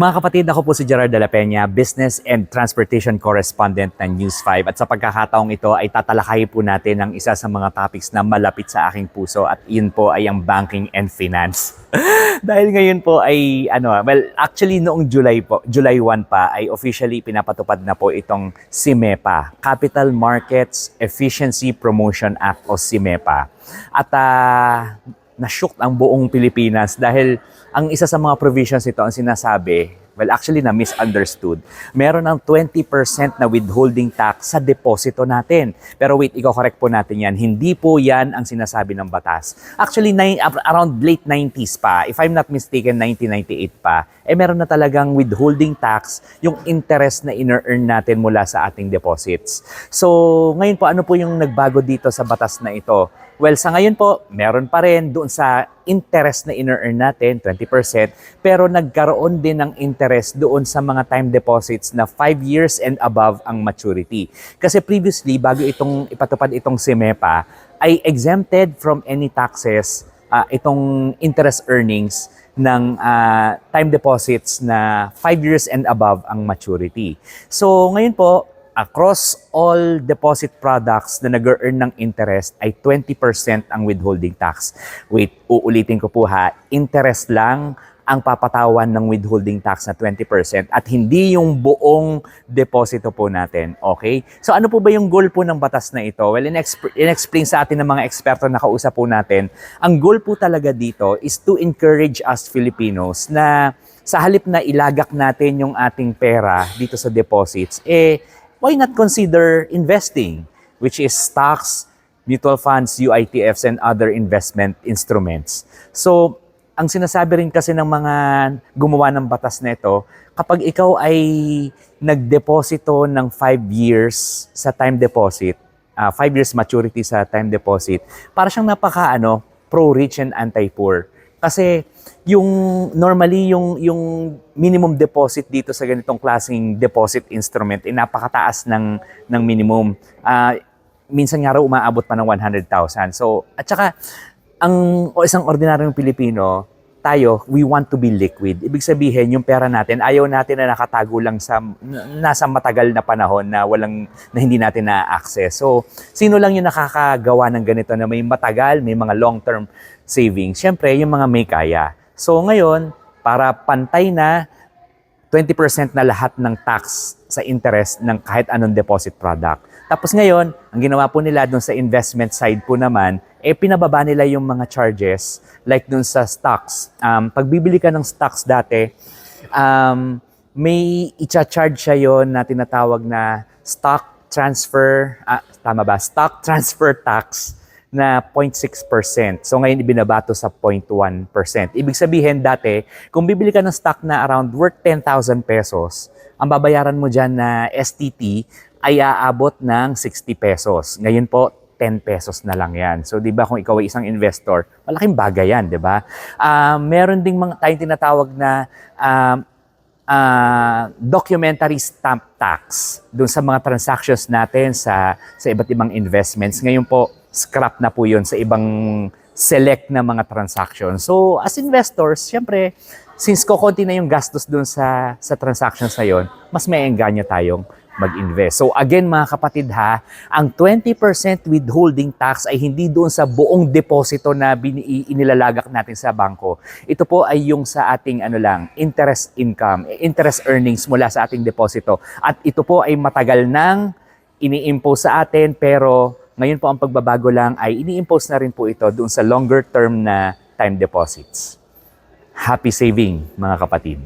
Mga kapatid, ako po si Gerard de la Peña, Business and Transportation Correspondent ng News 5. At sa pagkakataong ito ay tatalakayin po natin ang isa sa mga topics na malapit sa aking puso at yun po ay ang banking and finance. Dahil ngayon po ay ano, well, actually noong July po, July 1 pa ay officially pinapatupad na po itong CIMEPA, Capital Markets Efficiency Promotion Act o CIMEPA. At ah, na-shook ang buong Pilipinas dahil ang isa sa mga provisions ito ang sinasabi, well actually na misunderstood, meron ng 20% na withholding tax sa deposito natin. Pero wait, iko-correct po natin yan. Hindi po yan ang sinasabi ng batas. Actually, around late 90s pa, if I'm not mistaken, 1998 pa, eh meron na talagang withholding tax yung interest na ina-earn natin mula sa ating deposits. So, ngayon po, ano po yung nagbago dito sa batas na ito? Well, sa ngayon po, meron pa rin doon sa interest na ina-earn natin, 20%, pero nagkaroon din ng interest doon sa mga time deposits na 5 years and above ang maturity. Kasi previously, bago itong ipatupad itong SIMEPA, ay exempted from any taxes ah, itong interest earnings ng ah, time deposits na 5 years and above ang maturity. So ngayon po, across all deposit products na nag-earn ng interest ay 20% ang withholding tax. Wait, uulitin ko po ha, interest lang ang papatawan ng withholding tax na 20% at hindi yung buong deposito po natin. Okay? So ano po ba yung goal po ng batas na ito? Well, in-exp- in-explain sa atin ng mga eksperto na kausap po natin, ang goal po talaga dito is to encourage us Filipinos na sa halip na ilagak natin yung ating pera dito sa deposits, eh, why not consider investing, which is stocks, mutual funds, UITFs, and other investment instruments. So, ang sinasabi rin kasi ng mga gumawa ng batas na ito, kapag ikaw ay nagdeposito ng 5 years sa time deposit, 5 years maturity sa time deposit, para siyang napaka ano, pro-rich and anti-poor. Kasi yung normally yung yung minimum deposit dito sa ganitong klaseng deposit instrument ay napakataas ng ng minimum. Ah, minsan nga raw umaabot pa ng 100,000. So, at saka ang o isang ordinaryong Pilipino, tayo, we want to be liquid. Ibig sabihin, yung pera natin, ayaw natin na nakatago lang sa nasa matagal na panahon na walang na hindi natin na-access. So, sino lang yung nakakagawa ng ganito na may matagal, may mga long-term savings? Siyempre, yung mga may kaya. So, ngayon, para pantay na 20% na lahat ng tax sa interest ng kahit anong deposit product. Tapos ngayon, ang ginawa po nila doon sa investment side po naman, eh pinababa nila yung mga charges like doon sa stocks. Um, pag bibili ka ng stocks dati, um, may i-charge siya yon na tinatawag na stock transfer, ah, tama ba? Stock transfer tax na 0.6%. So ngayon ibinabato sa 0.1%. Ibig sabihin dati, kung bibili ka ng stock na around worth 10,000 pesos, ang babayaran mo dyan na STT ay aabot ng 60 pesos. Ngayon po, 10 pesos na lang yan. So, di ba kung ikaw ay isang investor, malaking bagay yan, di ba? Ah, meron ding mga tayong tinatawag na um, ah, documentary stamp tax doon sa mga transactions natin sa sa iba't ibang investments. Ngayon po, scrap na po 'yon sa ibang select na mga transactions. So, as investors, syempre, since kokonti na yung gastos doon sa sa transactions na 'yon, mas may engganyo tayong mag-invest. So again mga kapatid ha, ang 20% withholding tax ay hindi doon sa buong deposito na inilalagak natin sa bangko. Ito po ay yung sa ating ano lang, interest income, interest earnings mula sa ating deposito. At ito po ay matagal nang ini-impose sa atin pero ngayon po ang pagbabago lang ay ini-impose na rin po ito doon sa longer term na time deposits. Happy saving mga kapatid.